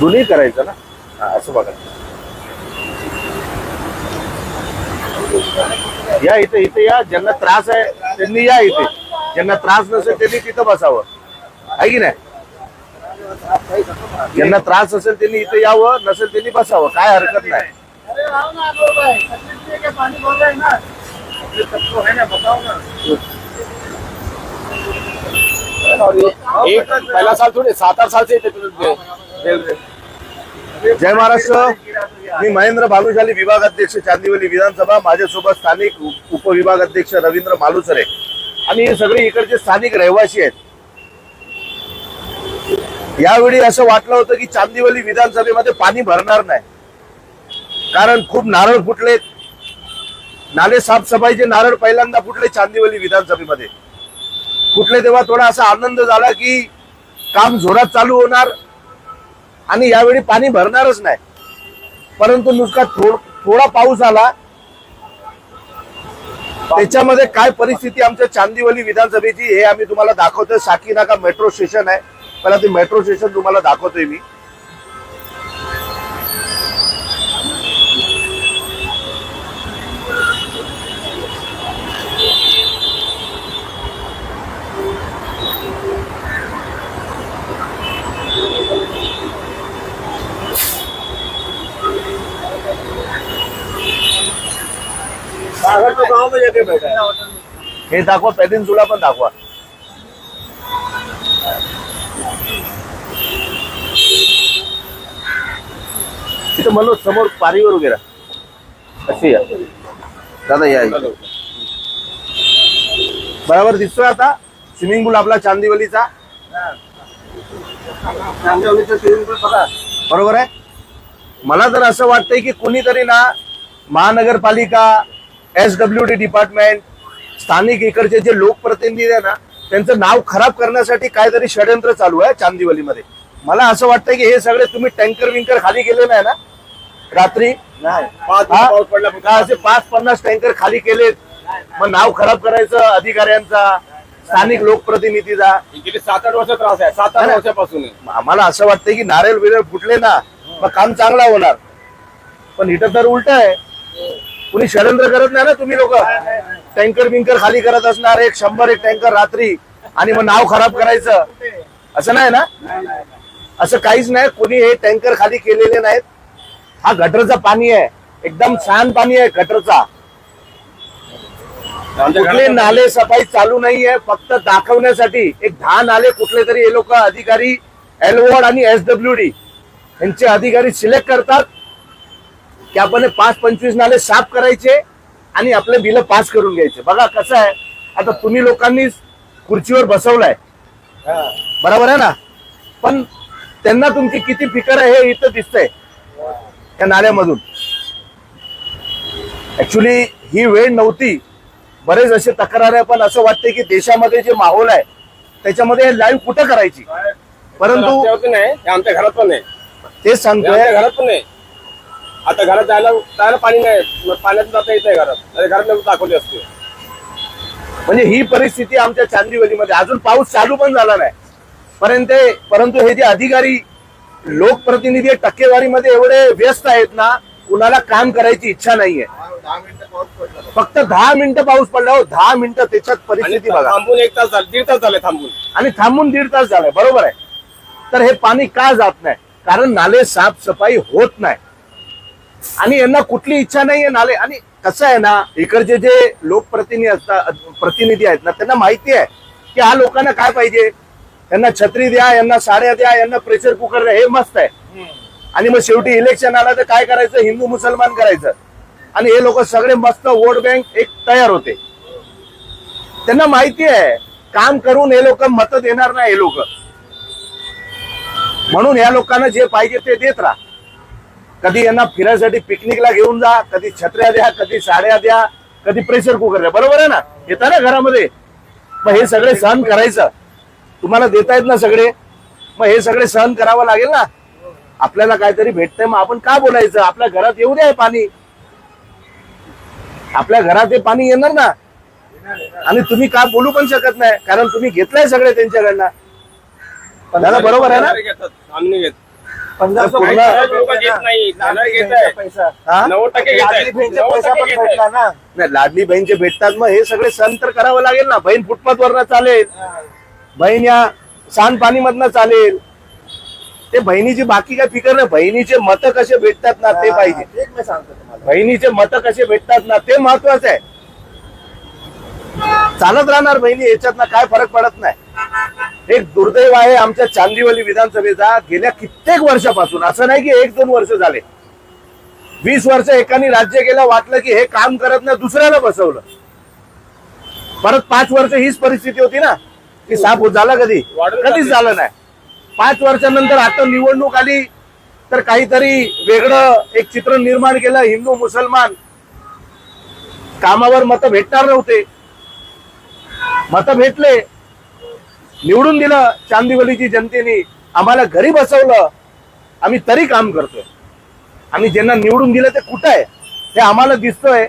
दोन्ही करायचं ना? असं बघा. या इथे इथे या ज्यांना त्रास आहे त्यांनी या इथे. ज्यांना त्रास नसेल त्यांनी तिथं बसावं. आहे की नाही? ज्यांना त्रास असेल त्यांनी इथे यावं नसेल त्यांनी बसावं. काय हरकत नाही. एक पहला साल थोड़े सात आठ साल से जय महाराष्ट्र. मी महेंद्र भालुशाली विभागाध्यक्ष चांदिवली विधानसभा. माझ्यासोबत स्थानिक उपविभाग उपविभागाध्यक्ष रवींद्र मालुसरे. आणि हे सगळे इकडचे स्थानिक रहिवासी आहेत. यावेळी असं वाटलं होतं की चांदिवली विधानसभेमध्ये पाणी भरणार नाही. कारण खूप नारळ फुटलेत. नाले साफसफाईचे नारळ पहिल्यांदा फुटले चांदिवली विधानसभेमध्ये. कुठले तेव्हा थोडा असा आनंद झाला की काम जोरात चालू होणार आणि यावेळी पाणी भरणारच नाही. परंतु नुसता थोड थोडा पाऊस आला त्याच्यामध्ये काय परिस्थिती आमच्या चांदीवली विधानसभेची हे आम्ही तुम्हाला दाखवतोय. साकी नाका मेट्रो स्टेशन आहे. पहिला ते मेट्रो स्टेशन तुम्हाला दाखवतोय मी. है हे दाखवा पेनिन्सुला पण दाखवा. इथं म्हणलो समोर पारीवर वगैरे अशी या. दादा या. बरोबर दिसतोय आता? स्विमिंग पूल आपला चांदिवलीचा. बरोबर आहे? मला तर असं वाटतंय की कोणीतरी ना महानगरपालिका एस डब्ल्यू डी डिपार्टमेंट स्थानिक इकडचे जे लोकप्रतिनिधी आहे ना त्यांचं नाव खराब करण्यासाठी काहीतरी षडयंत्र चालू आहे चांदिवलीमध्ये. मला असं वाटतंय की हे सगळे तुम्ही टँकर विंकर खाली गेले नाही ना रात्री? नाही. पाच असे पन्नास टँकर खाली केलेत? मग नाव खराब करायचं अधिकाऱ्यांचा स्थानिक लोकप्रतिनिधीचा. गेली सात आठ वर्ष त्रास आहे. सात आठ वर्षापासून. आम्हाला असं वाटतंय की नारळ बिरळ फुटले ना मग काम चांगला होणार. पण इथं तर उलट आहे. कुणी षडयंत्र करत नाही ना तुम्ही लोक? टँकर बिंकर खाली करत असणार एक शंभर एक टँकर रात्री आणि मग नाव खराब करायचं. असं नाही ना? असं काहीच नाही. कोणी हे टँकर खाली केलेले नाहीत. हा गटरचा पाणी आहे. एकदम छान पाणी आहे गटरचा. कुठले नाले सफाई चालू नाहीये. फक्त दाखवण्यासाठी एक दहा नाले कुठले तरी हे लोक अधिकारी एलवॉर्ड आणि एस डब्ल्यू डी यांचे अधिकारी सिलेक्ट करतात. की आपण हे पाच पंचवीस नाले साफ करायचे आणि आपले बिल पास करून घ्यायचे. बघा कसं आहे. आता तुम्ही लोकांनी खुर्चीवर बसवलाय. हा. बरोबर आहे ना? पण त्यांना तुमची किती फिकर आहे हे इथं दिसतंय. त्या नाल्यामधून. ऍक्च्युली ही वेळ नव्हती. बरेच असे तक्रार आहे पण असं वाटते की देशामध्ये जे माहोल आहे त्याच्यामध्ये लाईव्ह कुठं करायची? परंतु हे आमच्या घरात पण नाही. तेच सांगतोय. घरात पण नाही. आता घरात जायला जायला पाणी नाही. पाण्यात जाता येत नाही घरात. अरे घरात दाखवली असते. म्हणजे ही परिस्थिती आमच्या चांदिवलीमध्ये. अजून पाऊस चालू पण झाला नाही. पर्यंत परंतु हे जे अधिकारी लोकप्रतिनिधी टक्केवारीमध्ये एवढे व्यस्त आहेत ना कुणाला काम करायची इच्छा नाहीये. फक्त दहा मिनिटं पाऊस पडला हो. दहा मिनिटं त्याच्यात परिस्थिती बघा. थांबून एक तास झाले दीड तास झाले थांबून. आणि थांबून दीड तास झालाय बरोबर आहे. तर हे पाणी का जात नाही? कारण नाले साफसफाई होत नाही. आणि यांना कुठली इच्छा नाहीये नाले. आणि कसं आहे ना इकडचे जे लोकप्रतिनिधी असतात प्रतिनिधी आहेत ना त्यांना माहिती आहे की हा लोकांना काय पाहिजे. यांना छत्री द्या यांना साड्या द्या यांना प्रेशर कुकर द्या हे मस्त आहे. आणि मग शेवटी इलेक्शन आला तर काय करायचं? हिंदू मुसलमान करायचं. आणि हे लोक सगळे मस्त वोट बँक एक तयार होते. त्यांना माहिती आहे काम करून हे लोक मत देणार नाही हे लोक. म्हणून या लोकांना जे पाहिजे ते देत राहा. कधी यांना फिरायसाठी पिकनिकला घेऊन जा कधी छत्र्या द्या कधी साड्या द्या कधी प्रेशर कुकर द्या. बरोबर आहे ना? येतात ना घरामध्ये? मग हे सगळे सहन करायचं. तुम्हाला देतायत ना सगळे? मग हे सगळे सहन करावं लागेल ना? आपल्याला काहीतरी भेटतंय मग आपण का बोलायचं? आपल्या घरात येऊ द्या पाणी. आपल्या घरात हे पाणी येणार ना? आणि तुम्ही का बोलू पण शकत नाही? कारण तुम्ही घेतलाय सगळे त्यांच्याकडनं. त्याला बरोबर आहे ना? आम्ही घेत लाडली. बहिणीचा भेटतात मग हे सगळे सण तर करावं लागेल ना. बहीण फुटपाथ वरनं चालेल. बहीण या सांडपाणी मधनं चालेल. ते बहिणीची बाकी काय फिकर नाही. बहिणीचे मत कसे भेटतात ना ते पाहिजे. तेच मी सांगतो तुम्हाला. बहिणीचे मत कसे भेटतात ना ते महत्वाचं आहे. चालत राहणार बहिणी याच्यात ना काय फरक पडत नाही. एक दुर्दैव आहे आमच्या चांदिवली विधानसभेचा गेल्या कित्येक वर्षापासून. असं नाही की एक दोन वर्ष झाले. वीस वर्ष एकाने राज्य केलं वाटलं की हे काम करत नाही दुसऱ्याला बसवलं. परत पाच वर्ष हीच परिस्थिती होती ना की साप झाला कधी? कधीच. झालं नाही. पाच वर्षानंतर आता निवडणूक आली तर काहीतरी वेगळं एक चित्र निर्माण केलं हिंदू मुसलमान. कामावर मत भेटणार नव्हते. मत भेटले निवडून दिलं चांदिवलीची जनतेने आम्हाला घरी बसवलं आम्ही तरी काम करतोय. आम्ही ज्यांना निवडून दिलं ते कुठं आहे? हे आम्हाला दिसतोय.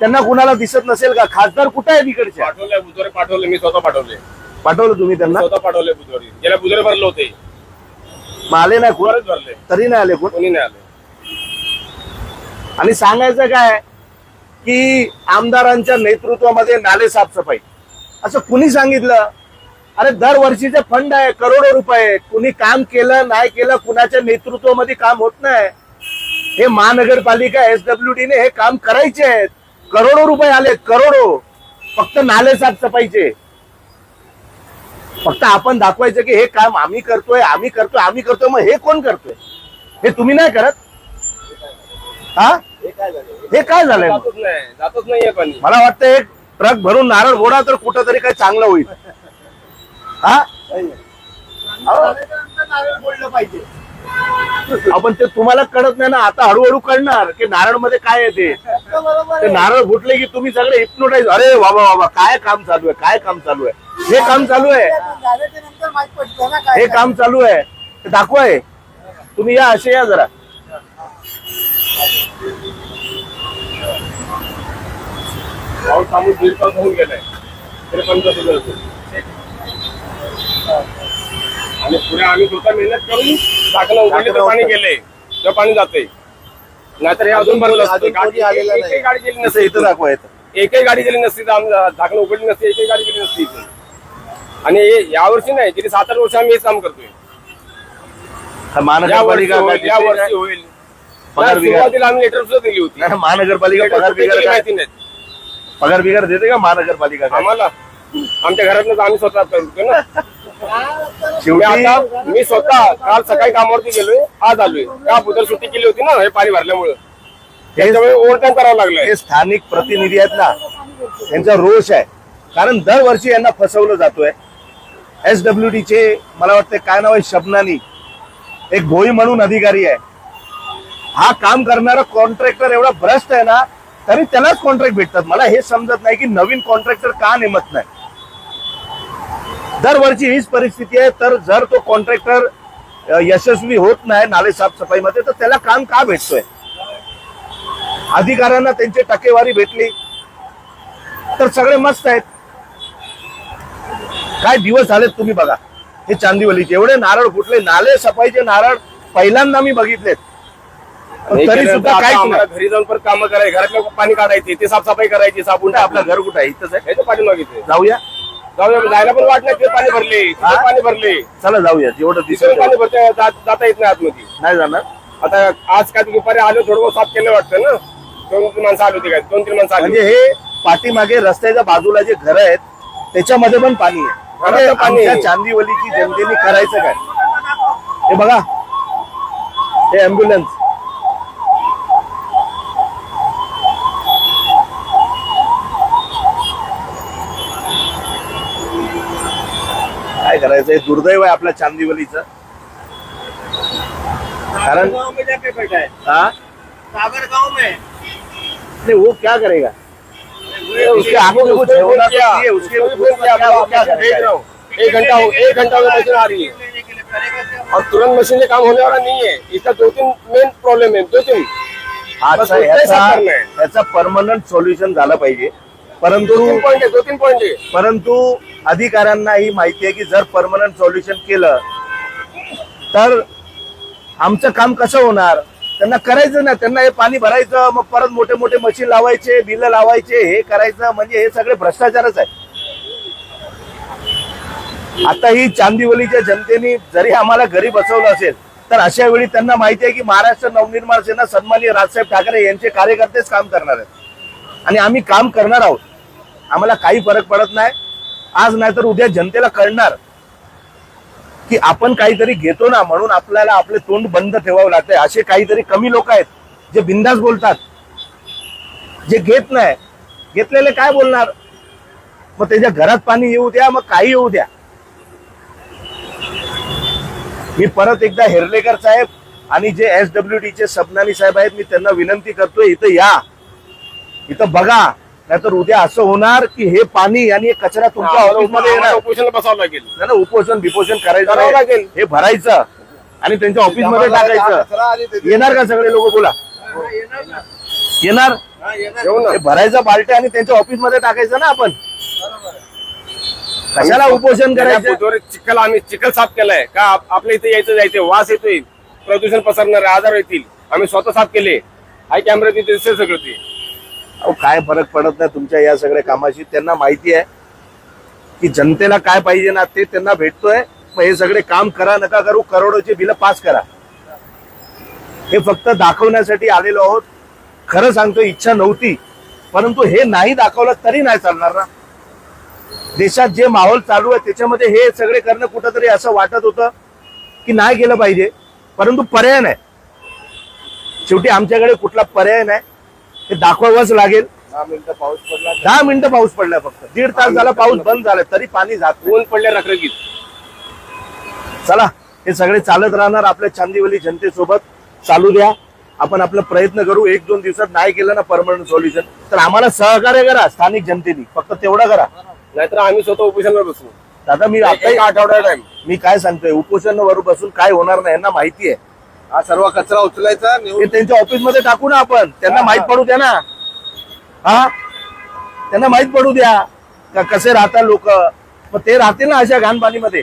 त्यांना कुणाला दिसत नसेल का? खासदार कुठं आहे तिकडचे पाठवले बुधवारी पाठवले मी स्वतः पाठवले पाठवलं तुम्ही त्यांना? स्वतः पाठवले बुधवारी. गेल्या बुधवारी भरले होते. मग आले नाही कोण? बुधवारीच भरले. तरी नाही आले कोण? कोणी नाही आले. आणि सांगायचं काय? की आमदारांच्या नेतृत्वामध्ये नाले साफसफाई. असं कुणी सांगितलं? अरे दरवर्षीचे फंड आहे करोडो रुपये. कुणी काम केलं नाही केलं कुणाच्या नेतृत्वामध्ये काम होत नाही. हे महानगरपालिका एसडब्ल्यू ने हे काम करायचे आहेत. करोडो रुपये आले करोडो. फक्त नाले साफसफाईचे फक्त आपण दाखवायचं की हे काम आम्ही करतोय आम्ही करतोय आम्ही करतोय मग हे कोण करतोय? हे तुम्ही नाही करत? हा? हे काय झालं हे काय झालंय मला वाटतं एक ट्रक भरून नारळ फोडा तर कुठं तरी काही चांगलं होईल. हा? आपण ते तुम्हाला कळत नाही ना आता हळूहळू कळणार की नारळमध्ये काय येते ते. नारळ फुटले की तुम्ही सगळे हिप्नोटाईज अरे बाबा बाबा काय काम चालू आहे काय काम चालू आहे? हे काम चालू आहे. हे काम चालू आहे. ते दाखवाय. तुम्ही या असे या जरा. पाऊस थांबून दीड तास होऊन गेलाय. तरी पंचायत हजार रुपये. आणि पुढे आम्ही स्वतः मेहनत करून टाकलं उघडले तर पाणी गेले तेव्हा पाणी जाते. नाहीतर हे अजून भरलं असतं. अजून कोणी गाडी आलेलं एकही नाही. गाडी गेली नसते इथं. दाखवायचं एकही गाडी गेली नसती तर आम्ही झाकणं उघडली नसती एकही गाडी गेली नसती इथून. आणि हे यावर्षी नाही गेली सात आठ वर्ष आम्ही हेच काम करतोय. हा या वर्षी महानगरपालिका होईल या वर्षी काय? होईल. पगार बिगार सुरुवातीला आम्ही लेटर सुद्धा दिली होती. नाही, महानगरपालिका पगार सुद्धा बिगार केली काय? माहिती नाही. पगार बिगार देते का महानगरपालिका काय? आम्हाला आमच्या घरातच आम्ही स्वतः करतो ना. शेवटी आता मी स्वतः काल सकाळी कामावरती गेलोय आज आलोय. का बुधर सुट्टी केली होती ना हे पाणी भरल्यामुळे. त्याच्यामुळे ओव्हर टाइम करावं लागलंय. हे स्थानिक प्रतिनिधी आहेत ना त्यांचा रोष आहे. कारण दरवर्षी यांना फसवलं जातोय. एसडब्ल्यू चे मला वाटतं काय नाव आहे शबनानी एक भोई म्हणून अधिकारी आहे. हा काम करणारा कॉन्ट्रॅक्टर एवढा भ्रष्ट आहे ना तरी त्यालाच कॉन्ट्रॅक्ट भेटतात. मला हे समजत नाही की नवीन कॉन्ट्रॅक्टर का नेमत नाही. दरवर्षी हीच परिस्थिती आहे. तर जर तो कॉन्ट्रॅक्टर यशस्वी होत नाही नाले साफसफाईमध्ये तर त्याला काम का भेटतोय? अधिकाऱ्यांना त्यांची टक्केवारी भेटली. तर सगळे मस्त आहेत. काय दिवस झालेत तुम्ही बघा. हे चांदिवलीचे. एवढे नारळ फुटले. नाले सफाईचे नारळ पहिल्यांदा मी बघितलेत. तरी सुद्धा नाही. घरी जाऊन पण कामं करायची. घरातलं पाणी काढायची ते साफसफाई करायची साबून आपलं घर कुठं आहे? इथंच आहे. पाणी मागितले जाऊया. जाऊया. जायला पण वाट नाही. ते पाणी भरले. तिथे? पाणी भरले. चला जाऊया. जेवढं तिथे पाणी. भरते. जात- जाता येत नाही आतमध्ये. नाही जाणार? आता आज काय दुपारी आलो थोडं बहुत साफ केलं वाटतं ना. दोन तीन माणसं आली होती काय? दोन तीन माणसं आली म्हणजे हे पाठीमागे रस्त्याच्या बाजूला जे घर आहेत त्याच्यामध्ये पण पाणी आहे. घरात म्हणजे पाणी आहे. आमच्या चांदिवलीची जनतेने करायचं काय? हे बघा. हे अँब्युलन्स करायचं हे दुर्दैव आहे आपल्या चांदिवलीचं. कारण गाँव में जाके बैठा है? हा सागर गांव में. नहीं वो क्या करेगा? उसके कुछ होना चाहिए उसके किया, हूँ। एक घंटा हो एक घंटा में मशीन आ रही है। और तुरंत मशीन से काम होने वाला नहीं है। इसका दो तीन मेन प्रॉब्लेम है दो तीन। अच्छा याचा है। परमनंट सोल्युशन झालं पाहिजे. परंतु दो तीन पॉइंट है दो तीन पॉइंट है। परंतु अधिकाऱ्यांना ही माहिती आहे की जर परमनंट सोल्युशन केलं तर आमचं काम कसं होणार? त्यांना करायचं ना त्यांना हे पाणी भरायचं मग परत मोठे मोठे मशीन लावायचे बिल लावायचे हे करायचं म्हणजे हे सगळे भ्रष्टाचारच आहे. आता ही चांदिवलीच्या जनतेने जरी आम्हाला घरी बसवलं असेल तर अशा वेळी त्यांना माहिती आहे की महाराष्ट्र नवनिर्माण सेना सन्माननीय राजसाहेब ठाकरे यांचे कार्यकर्तेच काम करणार आहेत. आणि आम्ही काम करणार आहोत. आम्हाला काही फरक पडत नाही. आज नाही तर उद्या जनतेला कळणार की आपण काहीतरी घेतो ना म्हणून आपल्याला आपले तोंड बंद ठेवावं लागते असे काहीतरी कमी लोक आहेत जे बिंदास बोलतात. जे घेत नाही. घेतलेले काय बोलणार? मग त्याच्या घरात पाणी येऊ द्या मग काही येऊ द्या. मी परत एकदा हेर्लेकर साहेब आणि जे एस डब्ल्यू चे सबनानी साहेब आहेत मी त्यांना विनंती करतोय इथं या. इथं बघा. नाहीतर उद्या असं होणार की हे पाणी आणि हे कचरा तुमच्या ऑफिसमध्ये येणार. उपोषणाला बसावं लागेल. नाही ना, उपोषण बिपोषण करायचं करावं नाही. लागेल. हे भरायचं आणि त्यांच्या ऑफिसमध्ये टाकायचं. येणार का सगळे लोक? बोला. येणार? येऊ ना हे भरायचं बालट्या आणि त्यांच्या ऑफिसमध्ये टाकायचं ना आपण. कशाला उपोषण त्या करायचं? बुधवारी चिखल आम्ही चिखल साफ केलाय. का आप- आपल्या इथे यायचं जायचं वास येतोय. प्रदूषण पसरणार आजार येतील. आम्ही स्वतः साफ केले. हाय कॅमेरा तिथे दिसेल सगळं ते. अहो काय फरक पडत नाही तुमच्या या सगळ्या कामाशी? त्यांना माहिती आहे की जनतेला काय पाहिजे ना ते त्यांना भेटतोय. मग हे सगळे काम करा नका करू करोडोचे बिल पास करा. हे फक्त दाखवण्यासाठी आलेलो आहोत. खरं सांगतो इच्छा नव्हती. परंतु हे नाही दाखवलं तरी नाही चालणार ना. देशात जे माहोल चालू आहे त्याच्यामध्ये हे सगळे करणं कुठंतरी असं वाटत होतं की नाही केलं पाहिजे. परंतु पर्याय नाही. शेवटी आमच्याकडे कुठला पर्याय नाही. हे दाखवावंच लागेल. दहा मिनिटं पाऊस पडला दहा मिनिटं पाऊस पडलाय फक्त. दीड तास झाला पाऊस बंद झालाय तरी पाणी जात नाही. ऊन पडले रखरखीत चला हे सगळे चालत राहणार आपल्या चांदिवली जनतेसोबत. चालू द्या. आपण आपला प्रयत्न करू. एक दोन दिवसात नाही केलं ना परमनंट सोल्युशन तर आम्हाला सहकार्य करा स्थानिक जनतेने. फक्त तेवढं करा. नाहीतर आम्ही स्वतः उपोषणावर बसू. दादा मी आता एक आठवडा टाइम मी काय सांगतोय? उपोषणावर बसून काय होणार नाही यांना माहिती आहे. हा सर्व कचरा उचलायचा त्यांच्या ऑफिसमध्ये टाकू ना आपण. त्यांना माहीत पडू द्या ना. हा? त्यांना माहीत पडू द्या का कसे राहतात लोक. मग ते राहतील ना अशा घाणपाणीमध्ये.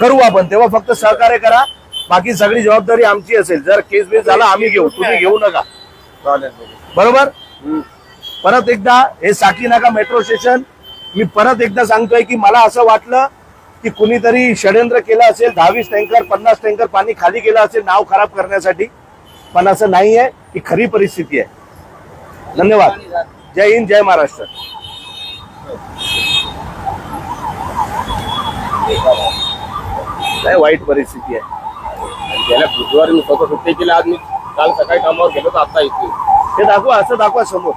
करू आपण. तेव्हा फक्त सहकार्य करा. बाकी सगळी जबाबदारी आमची असेल. जर केस बेस झाला आम्ही घेऊ. तुम्ही घेऊ नका. बरोबर? परत एकदा हे साकी नाका मेट्रो स्टेशन मी परत एकदा सांगतोय की मला असं वाटलं की कुणीतरी षड्यंत्र केलं असेल दहावीस टँकर पन्नास टँकर पाणी खाली केलं असेल नाव खराब करण्यासाठी. पण असं नाही आहे ही खरी परिस्थिती आहे. धन्यवाद. जय हिंद जय महाराष्ट्र. काय वाईट परिस्थिती आहे. गेल्या बुधवारी मी स्वतः सुट्टी केली आज मी काल सकाळी कामावर गेलो तर आता इथे हे दाखवा असं दाखवा समोर.